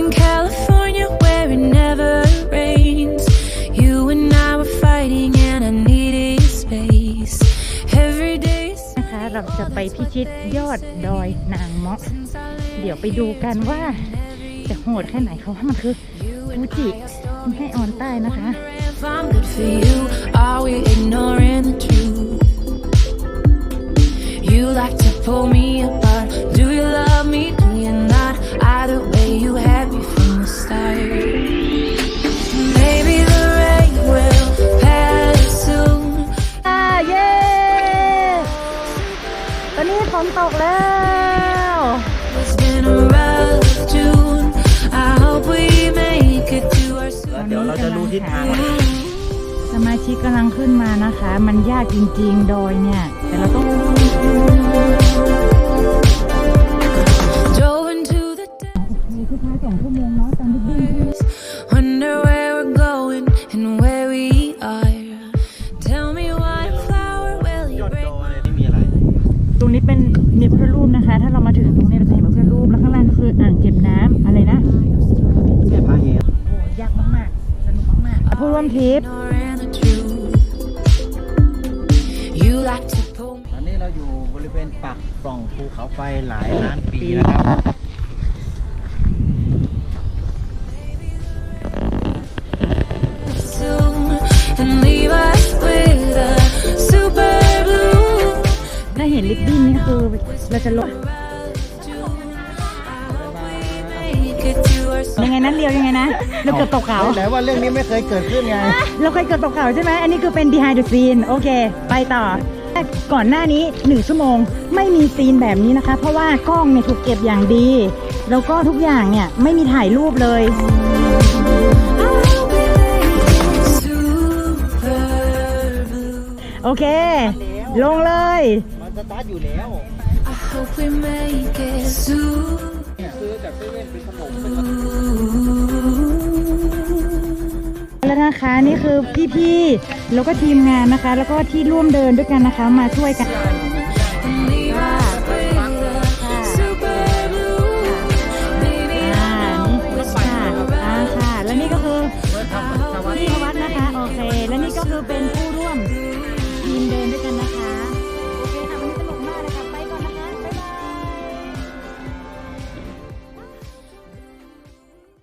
in California where it never rains. You and I were fighting and I needed space. Every day นะคะเราจะไปพิชิตยอดดอยนางเมาะ เดี๋ยวไปดูกันว่าจะโหดแค่ไหนเขาว่ามันคือฟูจิให้ออนใต้นะคะ if I'm good for you, are we ignoring the truth? You like to pull me apart. ตอนนี้ฝนตกแล้ว It's been a rough June. I hope we make it to our แล้วเดี๋ยวเราจะรู้ทิศทางว่าสมาชิกกำลังขึ้นมานะคะ มันยากจริงๆดอยเนี่ย แต่เราต้อง นี้เป็นมีพระพุทธรูปนะคะ ถ้าเรามาถึงตรงนี้เราจะเห็นพระพุทธรูปแล้วข้างล่างก็คืออ่างเก็บน้ำอะไรนะแม่พาเหตุโอ้ยากมากๆสนุกมากๆผู้ร่วมทริป ignoring the truth? You like to pull me ตอนนี้เราอยู่บริเวณปากปล่องภูเขาไฟหลายล้านปีนะครับ ลิปบิ้นนี่คือเราจะลด June. I hope we make it to our ยังไงนะเรียวยังไงนะ เราเกิดตกเขาไหนว่าเรื่องนี้ไม่เคยเกิดขึ้นไง เราเคยเกิดตกเขาใช่ไหมอันนี้คือเป็น behind the scene โอเค ไปต่อ ก่อนหน้านี้ 1 ชั่วโมง ไม่มีซีนแบบนี้นะคะ เพราะว่ากล้องเนี่ยถูกเก็บอย่างดี แล้วก็ทุกอย่างเนี่ยไม่มีถ่ายรูปเลย super blue. โอเค ลงเลย มันสตาร์ทอยู่แล้ว I hope we make it soon. ซื้อจากเซเว่นเป็นขนมแล้วนะคะนี่คือพี่ๆแล้วก็ทีมงานนะคะ แล้วก็ที่ร่วมเดินด้วยกันนะคะ มาช่วยกัน And leave us with a super blue. Maybe อ่า I นี่ know it's ค่ะ not อ่า right. ค่ะแล้วนี่ก็คือ I hope พี่นวัดนะคะ โอเค และนี่ก็คือเป็นผู้ร่วม นเดินด้วยกันนะคะ